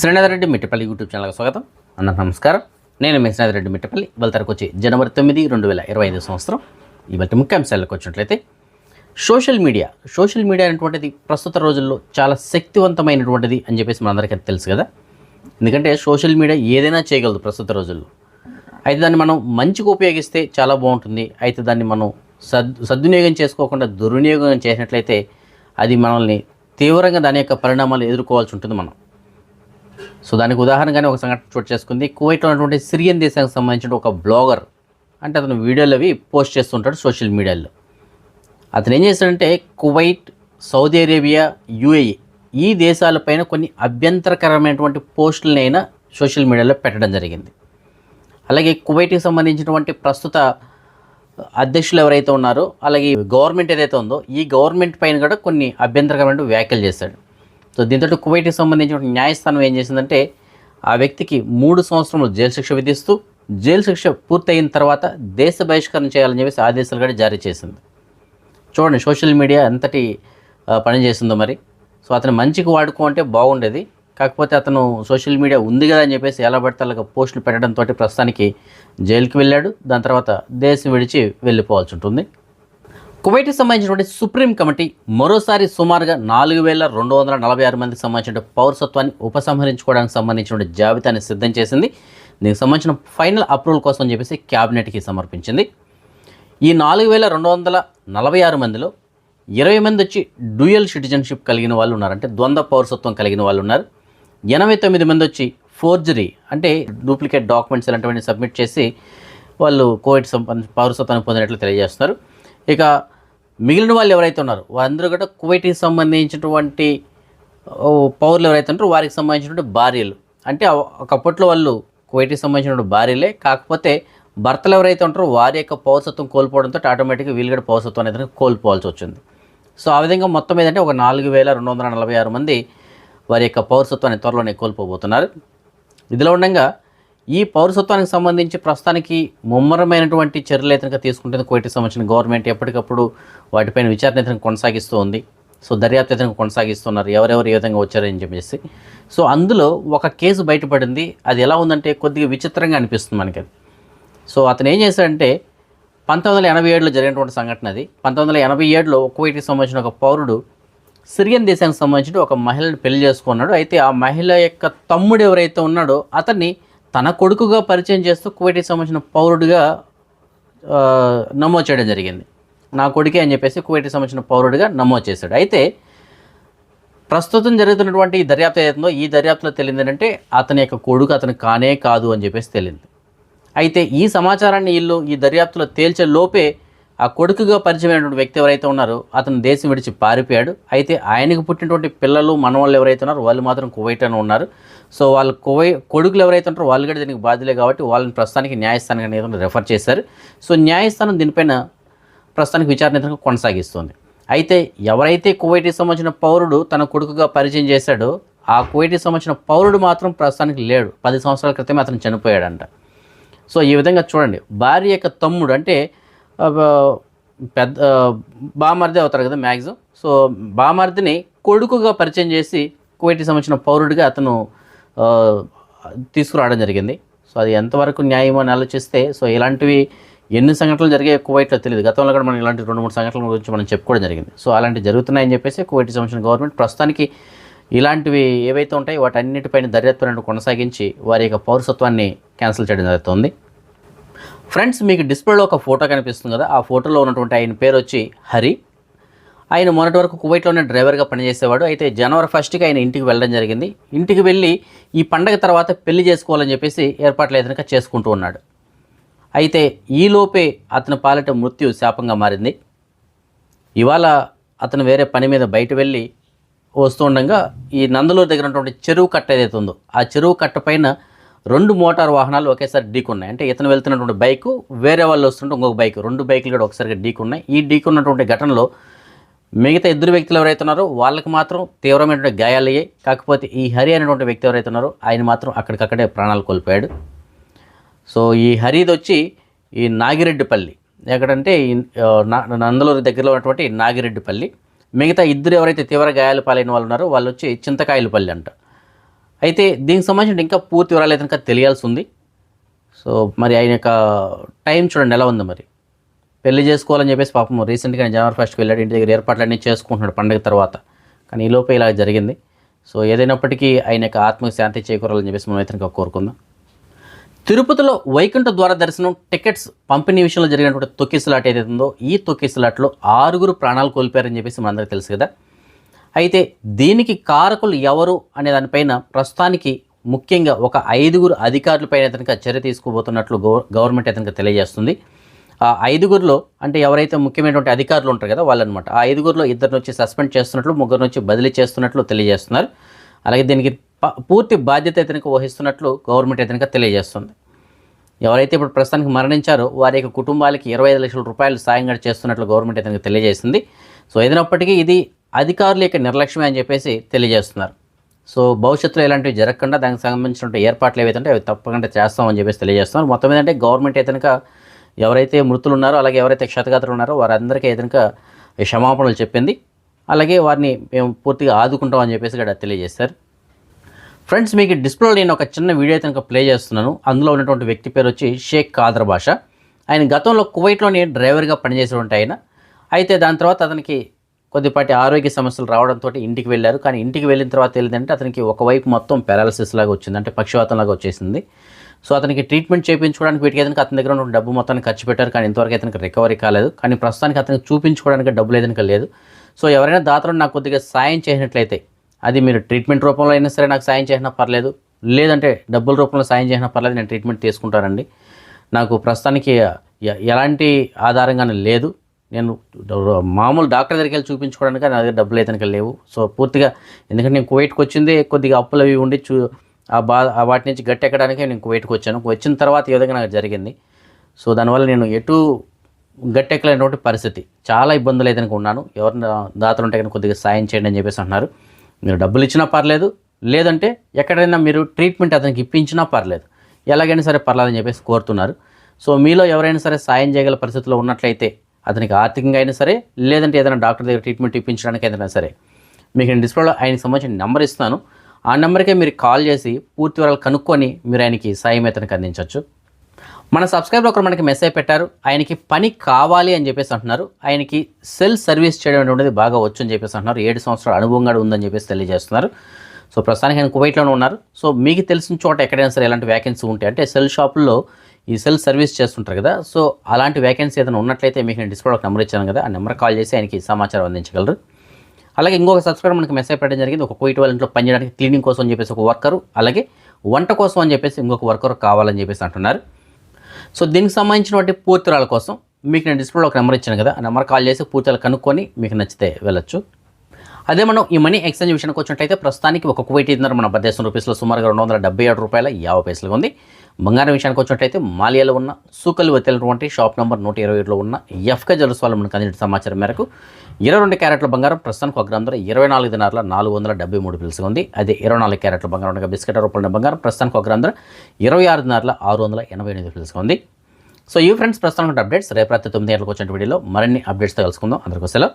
Srinath Reddy Mittapalli YouTube ఛానల్కి స్వాగతం. అన్న నమస్కారం. నేను మీ శ్రీనాథ్ రెడ్డి మిట్టపల్లి. ఇవాళ తరకు వచ్చి జనవరి తొమ్మిది రెండు వేల ఇరవై ఐదు సంవత్సరం. ఇవాళ ముఖ్యాంశాలకు వచ్చినట్లయితే సోషల్ మీడియా. సోషల్ మీడియా అనేటువంటిది ప్రస్తుత రోజుల్లో చాలా శక్తివంతమైనటువంటిది అని చెప్పేసి మనందరికీ తెలుసు కదా. ఎందుకంటే సోషల్ మీడియా ఏదైనా చేయగలదు ప్రస్తుత రోజుల్లో. అయితే దాన్ని మనం మంచిగా ఉపయోగిస్తే చాలా బాగుంటుంది. అయితే దాన్ని మనం సద్ సద్వినియోగం చేసుకోకుండా దుర్వినియోగం చేసినట్లయితే అది మనల్ని తీవ్రంగా దాని యొక్క పరిణామాలు ఎదుర్కోవాల్సి ఉంటుంది మనం. సో దానికి ఉదాహరణగానే ఒక సంఘటన చోటు చేసుకుంది. కువైట్లో ఉన్నటువంటి సిరియన్ దేశానికి సంబంధించిన ఒక బ్లాగర్ అంటే అతను వీడియోలు అవి పోస్ట్ చేస్తుంటాడు సోషల్ మీడియాలో. అతను ఏం చేశాడంటే కువైట్ సౌదీ అరేబియా యుఏఈ ఈ దేశాలపైన కొన్ని అభ్యంతరకరమైనటువంటి పోస్టులనైనా సోషల్ మీడియాలో పెట్టడం జరిగింది. అలాగే కువైట్కి సంబంధించినటువంటి ప్రస్తుత అధ్యక్షులు ఎవరైతే ఉన్నారో అలాగే గవర్నమెంట్ ఏదైతే ఉందో ఈ గవర్నమెంట్ పైన కూడా కొన్ని అభ్యంతరకరమైన వ్యాఖ్యలు చేశాడు. సో దీంతో కువైట్కి సంబంధించిన న్యాయస్థానం ఏం చేసిందంటే ఆ వ్యక్తికి మూడు సంవత్సరములు జైలు శిక్ష విధిస్తూ జైలు శిక్ష పూర్తయిన తర్వాత దేశ బహిష్కరణ చేయాలని చెప్పేసి ఆదేశాలు కూడా జారీ చేసింది. చూడండి సోషల్ మీడియా ఎంతటి పని చేసిందో మరి. సో అతను మంచికి వాడుకోంటే బాగుండేది. కాకపోతే అతను సోషల్ మీడియా ఉంది కదా అని చెప్పేసి ఎలా పడితే అలాగ పోస్టులు పెట్టడంతో ప్రస్తుతానికి జైలుకి వెళ్ళాడు. దాని తర్వాత దేశం విడిచి వెళ్ళిపోవాల్సి ఉంటుంది. కువైట్కి సంబంధించినటువంటి సుప్రీం కమిటీ మరోసారి సుమారుగా నాలుగు వేల రెండు వందల నలభై ఆరు మందికి సంబంధించిన పౌరసత్వాన్ని ఉపసంహరించుకోవడానికి సంబంధించినటువంటి జాబితాని సిద్ధం చేసింది. దీనికి సంబంధించిన ఫైనల్ అప్రూవల్ కోసం అని చెప్పేసి క్యాబినెట్కి సమర్పించింది. ఈ నాలుగు వేల రెండు వందల నలభై ఆరు మందిలో ఇరవై మంది వచ్చి డ్యూయల్ సిటిజన్షిప్ కలిగిన వాళ్ళు ఉన్నారంటే ద్వంద్వ పౌరసత్వం కలిగిన వాళ్ళు ఉన్నారు. ఎనభై తొమ్మిది మంది వచ్చి ఫోర్జరీ అంటే డూప్లికేట్ డాక్యుమెంట్స్ ఇలాంటివన్నీ సబ్మిట్ చేసి వాళ్ళు కోవిడ్ సంబంధించి పౌరసత్వాన్ని పొందినట్లు తెలియజేస్తున్నారు. ఇక మిగిలిన వాళ్ళు ఎవరైతే ఉన్నారో వారందరూ కూడా కువైట్కి సంబంధించినటువంటి పౌరులు ఎవరైతే ఉంటారో వారికి సంబంధించినటువంటి భార్యలు. అంటే ఒకప్పట్లో వాళ్ళు కువైట్కి సంబంధించినటువంటి భార్యలే. కాకపోతే భర్తలు ఎవరైతే ఉంటారో వారి యొక్క పౌరసత్వం కోల్పోవడంతో ఆటోమేటిక్గా వీళ్ళు కూడా పౌరసత్వం అనేది కోల్పోవాల్సి వచ్చింది. సో ఆ విధంగా మొత్తం ఏంటంటే ఒక నాలుగు వేల రెండు వందల నలభై ఆరు మంది వారి యొక్క పౌరసత్వాన్ని త్వరలోనే కోల్పోబోతున్నారు. ఇదిలో ఉండగా ఈ పౌరసత్వానికి సంబంధించి ప్రస్తుతానికి ముమ్మరమైనటువంటి చర్యలు అయితే తీసుకుంటుంది కోవిడ్కి సంబంధించిన గవర్నమెంట్ ఎప్పటికప్పుడు వాటిపైన విచారణ అయితే కొనసాగిస్తూ ఉంది. సో దర్యాప్తు అయితే కొనసాగిస్తున్నారు. ఎవరెవరు ఏ విధంగా వచ్చారని చెప్పేసి. సో అందులో ఒక కేసు బయటపడింది. అది ఎలా ఉందంటే కొద్దిగా విచిత్రంగా అనిపిస్తుంది మనకి అది. సో అతను ఏం చేశాడంటే పంతొమ్మిది వందల ఎనభై ఏడులో జరిగినటువంటి సంఘటన అది. పంతొమ్మిది వందల ఎనభై ఏడులో కువైట్కి సంబంధించిన ఒక పౌరుడు సిరియన్ దేశానికి సంబంధించిన ఒక మహిళను పెళ్ళి చేసుకున్నాడు. అయితే ఆ మహిళ యొక్క తమ్ముడు ఎవరైతే ఉన్నాడో అతన్ని తన కొడుకుగా పరిచయం చేస్తూ కువైట్కి సంబంధించిన పౌరుడిగా నమోదు చేయడం జరిగింది. నా కొడుకే అని చెప్పేసి కువైట్కి సంబంధించిన పౌరుడిగా నమోదు చేశాడు. అయితే ప్రస్తుతం జరుగుతున్నటువంటి ఈ దర్యాప్తు ఏదైతుందో ఈ దర్యాప్తులో తెలియదు ఏంటంటే అతని యొక్క కొడుకు అతను కానే కాదు అని చెప్పేసి తేలింది అయితే ఈ సమాచారాన్ని వీళ్ళు ఈ దర్యాప్తులో తేల్చే లోపే ఆ కొడుకుగా పరిచయమైనటువంటి వ్యక్తి ఎవరైతే ఉన్నారో అతను దేశం విడిచి పారిపోయాడు. అయితే ఆయనకు పుట్టినటువంటి పిల్లలు మనవాళ్ళు ఎవరైతే ఉన్నారో వాళ్ళు మాత్రం కువైట్ అని ఉన్నారు. సో వాళ్ళ కువై కొడుకులు ఎవరైతే ఉంటారో వాళ్ళు కూడా దీనికి బాధ్యులే కాబట్టి వాళ్ళని ప్రస్తుతానికి న్యాయస్థానం అనేది రెఫర్ చేశారు. సో న్యాయస్థానం దీనిపైన ప్రస్తుతానికి విచారణ కొనసాగిస్తుంది. అయితే ఎవరైతే కువైట్కి సంబంధించిన పౌరుడు తన కొడుకుగా పరిచయం చేశాడో ఆ కువైట్కి సంబంధించిన పౌరుడు మాత్రం ప్రస్తుతానికి లేడు. పది సంవత్సరాల క్రితమే అతను చనిపోయాడంట. సో ఈ విధంగా చూడండి. భార్య యొక్క తమ్ముడు అంటే పెద్ద బామర్ది అవుతారు కదా మ్యాక్సిమం సో బామర్దిని కొడుకుగా పరిచయం చేసి కువైట్కి సంబంధించిన పౌరుడిగా అతను తీసుకురావడం జరిగింది. సో అది ఎంతవరకు న్యాయం అని ఆలోచిస్తే సో ఇలాంటివి ఎన్ని సంఘటనలు జరిగాయి కువైట్లో తెలియదు గతంలో కూడా మనం ఇలాంటి రెండు మూడు సంఘటనల గురించి మనం చెప్పుకోవడం జరిగింది. సో అలాంటివి జరుగుతున్నాయని చెప్పేసి కువైట్కి సంబంధించిన గవర్నమెంట్ ప్రస్తుతానికి ఇలాంటివి ఏవైతే ఉంటాయో వాటన్నిటిపైన దర్యాప్తు కొనసాగించి వారి యొక్క పౌరసత్వాన్ని క్యాన్సిల్ చేయడం జరుగుతుంది. ఫ్రెండ్స్ మీకు డిస్ప్లేలో ఒక ఫోటో కనిపిస్తుంది కదా ఆ ఫోటోలో ఉన్నటువంటి ఆయన పేరు వచ్చి హరి. ఆయన మొన్నటి వరకు కువైట్లోనే డ్రైవర్గా పనిచేసేవాడు. అయితే జనవరి ఫస్ట్కి ఆయన ఇంటికి వెళ్ళడం జరిగింది. ఇంటికి వెళ్ళి ఈ పండగ తర్వాత పెళ్ళి చేసుకోవాలని చెప్పేసి ఏర్పాట్లు ఏదైనా చేసుకుంటూ ఉన్నాడు. అయితే ఈలోపే అతని పాలిట మృత్యు శాపంగా మారింది. ఇవాళ అతను వేరే పని మీద బయట వెళ్ళి వస్తుండగా ఈ నందలూరు దగ్గర ఉన్నటువంటి చెరువు కట్ట ఏదైతే ఉందో ఆ చెరువు కట్ట పైన రెండు మోటార్ వాహనాలు ఒకేసారి ఢీకున్నాయి అంటే ఇతను వెళ్తున్నటువంటి బైకు వేరే వాళ్ళు వస్తుంటే ఇంకొక బైక్. రెండు బైకులు కూడా ఒకసారిగా ఢీకున్నాయి ఈ ఢీకున్నటువంటి ఘటనలో మిగతా ఇద్దరు వ్యక్తులు ఎవరైతే ఉన్నారో వాళ్ళకి మాత్రం తీవ్రమైనటువంటి గాయాలయ్యాయి కాకపోతే ఈ హరి అనేటువంటి వ్యక్తి ఎవరైతే ఉన్నారో ఆయన మాత్రం అక్కడికక్కడే ప్రాణాలు కోల్పోయాడు. సో ఈ హరిది వచ్చి ఈ నాగిరెడ్డిపల్లి. ఎక్కడంటే నా- నందలూరు దగ్గరలో ఉన్నటువంటి నాగిరెడ్డిపల్లి. మిగతా ఇద్దరు ఎవరైతే తీవ్ర గాయాలు పాలైన వాళ్ళు ఉన్నారో వాళ్ళు వచ్చి చింతకాయలపల్లి అంట. అయితే దీనికి సంబంధించిన ఇంకా పూర్తి వివరాలు అయితే ఇంకా తెలియాల్సి ఉంది సో మరి ఆయన యొక్క టైం చూడండి ఎలా ఉంది మరి? పెళ్ళి చేసుకోవాలని చెప్పేసి పాపం రీసెంట్గా జనవరి ఫస్ట్కి వెళ్ళాడు ఇంటి దగ్గర ఏర్పాట్లన్నీ చేసుకుంటున్నాడు పండుగ తర్వాత. కానీ ఈ లోపే ఇలా జరిగింది. సో ఏదైనప్పటికీ ఆయన యొక్క ఆత్మకు శాంతి చేకూరాలని చెప్పేసి మనం అయితే ఇంకా కోరుకుందాం. తిరుపతిలో వైకుంఠ ద్వార దర్శనం టికెట్స్ పంపిణీ విషయంలో జరిగినటువంటి తొక్కిసలాట్ ఏదైతే ఉందో ఈ తొక్కిసలాట్లో ఆరుగురు ప్రాణాలు కోల్పోయారని చెప్పేసి మనందరికీ తెలుసు కదా. అయితే దీనికి కారకులు ఎవరు అనే దానిపైన ప్రస్తుతానికి ముఖ్యంగా ఒక ఐదుగురు అధికారులపైన అతనికి చర్య తీసుకోబోతున్నట్లు గవర్నమెంట్ అతనికి తెలియజేస్తుంది. ఆ ఐదుగురిలో అంటే ఎవరైతే ముఖ్యమైనటువంటి అధికారులు ఉంటారు కదా వాళ్ళనమాట ఆ ఐదుగురిలో ఇద్దరు వచ్చి సస్పెండ్ చేస్తున్నట్లు ముగ్గురు నుంచి బదిలీ చేస్తున్నట్లు తెలియజేస్తున్నారు. అలాగే దీనికి ప- పూర్తి బాధ్యత ఇతనికి వహిస్తున్నట్లు గవర్నమెంట్ ఇతనికి తెలియజేస్తుంది. ఎవరైతే ఇప్పుడు ప్రస్తుతానికి మరణించారో వారి యొక్క కుటుంబాలకి ఇరవై ఐదు లక్షల రూపాయలు సాయంగా చేస్తున్నట్లు గవర్నమెంట్ ఇతనికి తెలియజేసింది. సో ఏదైనప్పటికీ ఇది అధికారులు ఇక నిర్లక్ష్యమే అని చెప్పేసి తెలియజేస్తున్నారు. సో భవిష్యత్తులో ఇలాంటివి జరగకుండా దానికి సంబంధించిన ఏర్పాట్లు ఏవైతే అవి తప్పకుండా చేస్తామని చెప్పేసి తెలియజేస్తున్నారు. మొత్తం ఏంటంటే గవర్నమెంట్ అయితే ఎవరైతే మృతులు ఉన్నారో అలాగే ఎవరైతే క్షతగాత్రులు ఉన్నారో వారందరికీ ఏదనక క్షమాపణలు చెప్పింది. అలాగే వారిని మేము పూర్తిగా ఆదుకుంటామని చెప్పేసి ఇక్కడ తెలియజేశారు. ఫ్రెండ్స్ మీకు డిస్ప్లేలో నేను ఒక చిన్న వీడియో అయితే కనుక ప్లే చేస్తున్నాను. అందులో ఉన్నటువంటి వ్యక్తి పేరు వచ్చి షేక్ కాదర్ భాష ఆయన గతంలో కువైట్లోని డ్రైవర్గా పనిచేసేటువంటి ఆయన. అయితే దాని తర్వాత అతనికి కొద్దిపాటి ఆరోగ్య సమస్యలు రావడంతో ఇంటికి వెళ్ళారు. కానీ ఇంటికి వెళ్ళిన తర్వాత తెలియదంటే అతనికి ఒకవైపు మొత్తం పారాలసిస్ లాగా వచ్చింది. అంటే పక్షవాతంలాగా వచ్చేసింది. సో అతనికి ట్రీట్మెంట్ చేయించుకోవడానికి వీటికి ఏదైనా అతని దగ్గర ఉన్న డబ్బు మొత్తాన్ని ఖర్చు పెట్టారు. కానీ ఇంతవరకు అతనికి రికవరీ కాలేదు. కానీ ప్రస్తుతానికి అతనికి చూపించుకోవడానికి డబ్బు లేదనక లేదు. సో ఎవరైనా దాతలు నాకు కొద్దిగా సాయం చేసినట్లయితే అది మీరు ట్రీట్మెంట్ రూపంలో అయినా సరే నాకు సాయం చేసినా పర్లేదు. లేదంటే డబ్బుల రూపంలో సాయం చేసినా పర్లేదు. నేను ట్రీట్మెంట్ తీసుకుంటానండి. నాకు ప్రస్తుతానికి ఎలాంటి ఆధారంగానే లేదు. నేను మామూలు డాక్టర్ దగ్గరికి వెళ్ళి చూపించుకోవడానికి నా దగ్గర డబ్బులు అయితే లేవు. సో పూర్తిగా ఎందుకంటే నేను కువైట్కి వచ్చిందే కొద్దిగా అప్పులు అవి ఉండి చూ ఆ బా ఆ వాటి నుంచి గట్టెక్కడానికే నేను కువైట్కి వచ్చాను. వచ్చిన తర్వాత ఈ విధంగా నాకు జరిగింది. సో దానివల్ల నేను ఎటు గట్టెక్కలేనటువంటి పరిస్థితి. చాలా ఇబ్బందులు అయితే ఉన్నాను. ఎవరిని దాతలు ఉంటే కనుక కొద్దిగా సాయం చేయండి అని చెప్పేసి అంటున్నారు. మీరు డబ్బులు ఇచ్చినా పర్లేదు లేదంటే ఎక్కడైనా మీరు ట్రీట్మెంట్ అతనికి ఇప్పించినా పర్లేదు. ఎలాగైనా సరే పర్లేదని చెప్పేసి కోరుతున్నారు. సో మీలో ఎవరైనా సరే సాయం చేయగల పరిస్థితిలో ఉన్నట్లయితే అతనికి ఆర్థికంగా అయినా సరే లేదంటే ఏదైనా డాక్టర్ దగ్గర ట్రీట్మెంట్ ఇప్పించడానికి ఏదైనా సరే. మీకు నేను డిస్ప్లేలో ఆయనకి సంబంధించిన నెంబర్ ఇస్తాను. ఆ నెంబర్కే మీరు కాల్ చేసి పూర్తి వివరాలు కనుక్కొని మీరు ఆయనకి సాయం అతనికి అందించవచ్చు. మన సబ్స్క్రైబర్ ఒకరు మనకి మెసేజ్ పెట్టారు ఆయనకి పని కావాలి అని చెప్పేసి అంటున్నారు. ఆయనకి సెల్ సర్వీస్ చేయడం అనేటువంటిది బాగా వచ్చు అని చెప్పేసి అంటున్నారు. ఏడు సంవత్సరాల అనుభవం కూడా ఉందని చెప్పేసి తెలియజేస్తున్నారు. సో ప్రస్తుతానికి ఆయన కువైట్లోనే ఉన్నారు. సో మీకు తెలిసిన చోట ఎక్కడైనా సరే ఎలాంటి వ్యాకెన్సీ ఉంటాయి అంటే సెల్ షాపుల్లో ఈ సెల్ సర్వీస్ చేస్తుంటారు కదా సో అలాంటి వ్యాకెన్సీ ఏదైనా ఉన్నట్లయితే మీకు నేను డిస్ప్లే ఒక నెంబర్ ఇచ్చాను కదా ఆ నెంబర్ కాల్ చేసి ఆయనకి సమాచారం అందించగలరు. అలాగే ఇంకొక సబ్స్క్రైబర్ మనకి మెసేజ్ పెట్టడం జరిగింది ఒక కోయిట్ వాళ్ళ ఇంట్లో పనిచేయడానికి క్లీనింగ్ కోసం అని చెప్పేసి ఒక వర్కరు అలాగే వంట కోసం అని చెప్పేసి ఇంకొక వర్కర్ కావాలని చెప్పేసి అంటున్నారు. సో దీనికి సంబంధించినటువంటి పూర్తిరాల కోసం మీకు నేను డిస్ప్లేలో ఒక నెంబర్ ఇచ్చాను కదా ఆ నెంబర్ కాల్ చేసి పూర్తిరాలు కనుక్కొని మీకు నచ్చితే వెళ్ళొచ్చు. అదే మనం ఈ మనీ ఎక్స్చేంజ్ విషయానికి వచ్చినట్లయితే ప్రస్తుతానికి ఒక కువైట్ ఇద్దరు మన భారతదేశం రూపీస్లో సుమారుగా రెండు వందల డెబ్బై ఏడు రూపాయల యాభై పైసలుగా ఉంది. బంగారం విషయానికి వచ్చినట్లయితే మాలియాలో ఉన్న సూకలు వెతలినటువంటి షాప్ నెంబర్ నూట ఇరవై ఏడులో ఉన్న ఎఫ్కే జలుస్ వాళ్ళు మనకు అందిన సమాచారం మేరకు ఇరవై రెండు క్యారెట్ల బంగారం ప్రస్తుతానికి ఒక గ్రామ ధర ఇరవై నాలుగు దినారుల నాలుగు వందల డెబ్బై మూడు పిలుసుగా ఉంది. అదే ఇరవై నాలుగు క్యారెట్ల బంగారం ఉండగా బిస్కెట్ రూపాయల బంగారం ప్రస్తుతానికి ఒక గ్రామ ధర ఇరవై ఆరు దినారుల ఆరు వందల ఎనభై ఎనిమిది పిలుసుగా ఉంది. సో ఈ ఫ్రెండ్స్ ప్రస్తుతానికి అప్డేట్స్ రేపు రాత్రి తొమ్మిది గంటలకు వచ్చిన వీడియోలో మరిన్ని అప్డేట్స్తో కలుసుకుందాం. అందరికీ సెలవు.